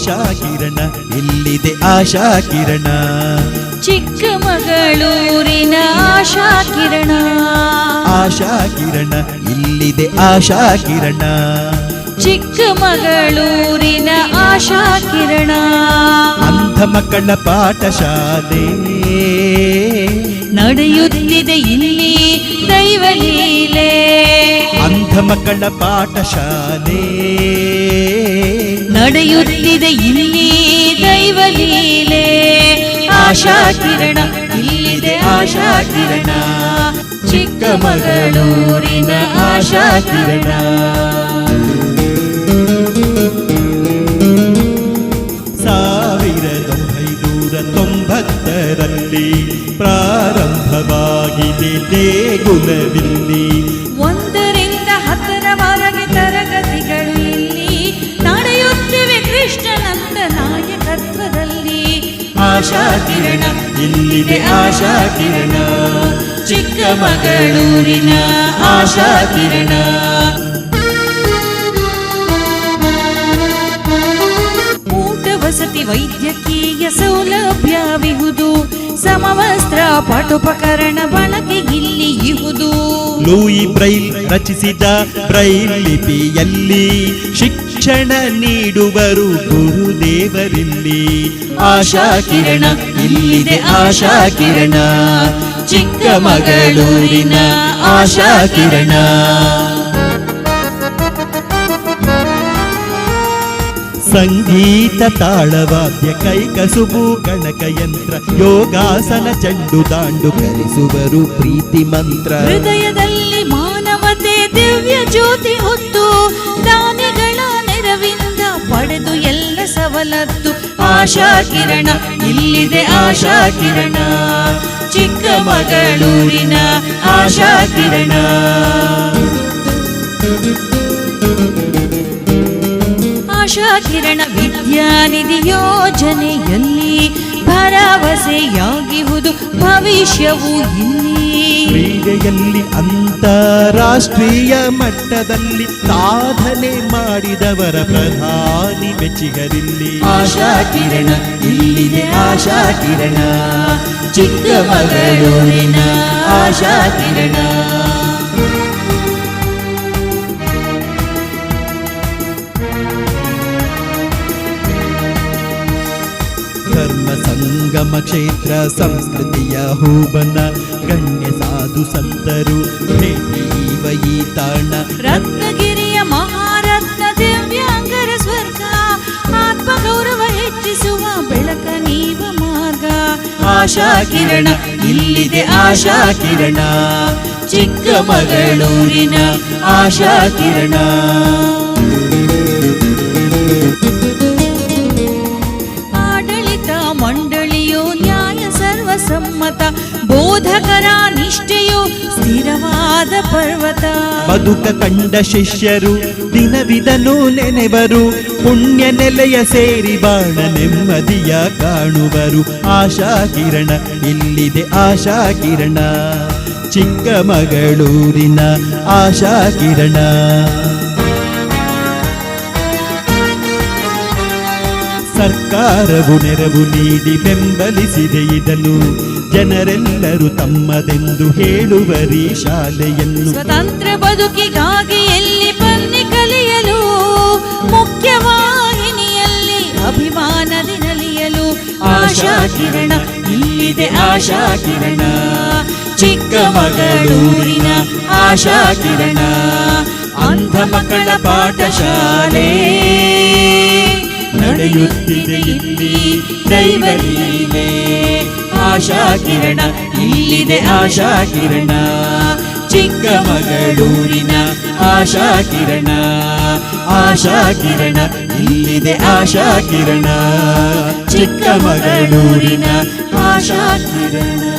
ಆಶಾ ಕಿರಣ ಇಲ್ಲಿದೆ ಆಶಾ ಕಿರಣ ಚಿಕ್ಕಮಗಳೂರಿನ ಆಶಾ ಕಿರಣ ಆಶಾ ಕಿರಣ ಇಲ್ಲಿದೆ ಆಶಾ ಕಿರಣ ಚಿಕ್ಕಮಗಳೂರಿನ ಆಶಾ ಕಿರಣ ಅಂಧ ಮಕ್ಕಳ ಪಾಠಶಾಲೆ. ನಡೆಯುತ್ತಿದೆ ಇಲ್ಲಿ ದೈವಲೀಲೆ ಅಂಧ ಮಕ್ಕಳ ಪಾಠಶಾಲೆ. ನಡೆಯುತ್ತಿದೆ ಇಲ್ಲಿ ದೈವಲೀಲೆ ಆಶಾ ಕಿರಣ ಇಲ್ಲಿದೆ ಆಶಾ ಕಿರಣ. ಚಿಕ್ಕಮಗಳೂರಿನ ಆಶಾ ಕಿರಣ. ಸಾವಿರದ ಒಂಬೈನೂರ ತೊಂಬತ್ತರಲ್ಲಿ ಪ್ರಾರಂಭವಾಗಿದೆ ದೇಗುಲವಿಲ್ಲಿ. ಆಶಾ ಕಿರಣ, ಇಲ್ಲಿದೆ ಆಶಾ ಕಿರಣ. ಚಿಕ್ಕಮಗಳೂರಿನ ಆಶಾ ಕಿರಣ. ಊಟ ವಸತಿ ವೈದ್ಯಕೀಯ ಸೌಲಭ್ಯವಿಹುದು, ಸಮವಸ್ತ್ರ ಪಾಠೋಪಕರಣ ಬಳಕೆ ಇಲ್ಲಿ ಇಹುದು. ಲೂಯಿ ಬ್ರೈಲ್ ರಚಿಸಿದ ಬ್ರೈಲ್ ಲಿಪಿಯಲ್ಲಿ ಶಿಕ್ಷಣ ನೀಡುವರು ಗುರುದೇವರಿಲ್ಲಿ ಆಶಾ ಕಿರಣ, ಇಲ್ಲಿದೆ ಆಶಾ ಕಿರಣ. ಚಿಕ್ಕಮಗಳೂರಿನ ಆಶಾ ಕಿರಣ. ಸಂಗೀತ ತಾಳವಾದ್ಯ ಕೈಕಸುಬು ಗಣಕಯಂತ್ರ ಯೋಗಾಸನ ಚಂಡು ದಾಂಡು ಕಲಿಸುವರು ಪ್ರೀತಿ ಮಂತ್ರ. ಹೃದಯದಲ್ಲಿ ಮಾನವತೆ ದಿವ್ಯ ಜ್ಯೋತಿ ಹೊತ್ತು, ದಾನಿಗಳ ನೆರವಿಂದ ಪಡೆದು ಸವಲತ್ತು. ಆಶಾ ಕಿರಣ, ಇಲ್ಲಿದೆ ಆಶಾ ಕಿರಣ. ಚಿಕ್ಕಮಗಳೂರಿನ ಆಶಾ ಕಿರಣ. ಆಶಾ ಕಿರಣ ವಿದ್ಯಾನಿಧಿ ಯೋಜನೆಯಲ್ಲಿ ಭರವಸೆಯಾಗಿಹುದು ಭವಿಷ್ಯವು ಇಲ್ಲಿ. ಕ್ರೀಡೆಯಲ್ಲಿ ಅಂತಾರಾಷ್ಟ್ರೀಯ ಮಟ್ಟದಲ್ಲಿ ಸಾಧನೆ ಮಾಡಿದವರ ಪ್ರಧಾನಿ ಮೆಚ್ಚಿಗರಿಲ್ಲಿ. ಆಶಾ ಕಿರಣ ಇಲ್ಲಿದೆ ಆಶಾ ಕಿರಣ. ಚಿಕ್ಕಮಗಳೂರಿನ ಆಶಾ ಕಿರಣ. ಕರ್ಮ ಸಂಗಮ ಕ್ಷೇತ್ರ ಸಂಸ್ಕೃತಿಯ ಹೂಬನ ಗಣ್ಯ ಸಾಧು ಸಂತರು ಈ ತಾಣ. ರತ್ನಗಿರಿಯ ಮಹಾರತ್ನ ದಿವ್ಯಾಂಗರ ಸ್ವರ್ಗ, ಆತ್ಮಗೌರವ ಹೆಚ್ಚಿಸುವ ಬೆಳಕ ನೀವ ಮಾರ್ಗ. ಆಶಾ ಕಿರಣ, ಇಲ್ಲಿದೆ ಆಶಾ ಕಿರಣ. ಚಿಕ್ಕಮಗಳೂರಿನ ಆಶಾ ಕಿರಣ. ನಿಷ್ಠೆಯು ಸ್ಥಿರವಾದ ಪರ್ವತ. ಬದುಕ ಕಂಡ ಶಿಷ್ಯರು, ದಿನವಿದನು ನೆನೆವರು, ಪುಣ್ಯ ನೆಲೆಯ ಸೇರಿ ಬಾಣ ನೆಮ್ಮದಿಯ ಕಾಣುವರು. ಆಶಾ ಕಿರಣ, ಇಲ್ಲಿದೆ ಆಶಾ ಕಿರಣ. ಚಿಕ್ಕಮಗಳೂರಿನ ಆಶಾ ಕಿರಣ. ಸರ್ಕಾರವು ನೆರವು ನೀಡಿ ಬೆಂಬಲಿಸಿದೆ ಇದನ್ನು. ಜನರೆಲ್ಲರೂ ತಮ್ಮದೆಂದು ಹೇಳುವರಿ ಶಾಲೆಯನ್ನು ಸ್ವತಂತ್ರ ಬದುಕಿಗಾಗಿ ಎಲ್ಲಿ ಬನ್ನಿ ಕಲಿಯಲು, ಮುಖ್ಯವಾಹಿನಿಯಲ್ಲಿ ಅಭಿಮಾನದಿ ನಲಿಯಲು ಆಶಾ ಕಿರಣ, ಇಲ್ಲಿದೆ ಆಶಾ ಕಿರಣ. ಚಿಕ್ಕಮಗಳೂರಿನ ಆಶಾ ಕಿರಣ, ಅಂಧ ಮಕ್ಕಳ ಪಾಠಶಾಲೆ. ನಡೆಯುತ್ತಿದೆ ಇಲ್ಲಿ ದೈವಲೀಲೆ ಆಶಾ ಕಿರಣ, ಇಲ್ಲಿದೆ ಆಶಾ ಕಿರಣ. ಚಿಕ್ಕಮಗಳೂರಿನ ಆಶಾ ಕಿರಣ ಆಶಾ ಕಿರಣ, ಇಲ್ಲಿದೆ ಆಶಾ ಕಿರಣ. ಚಿಕ್ಕಮಗಳೂರಿನ ಆಶಾ ಕಿರಣ.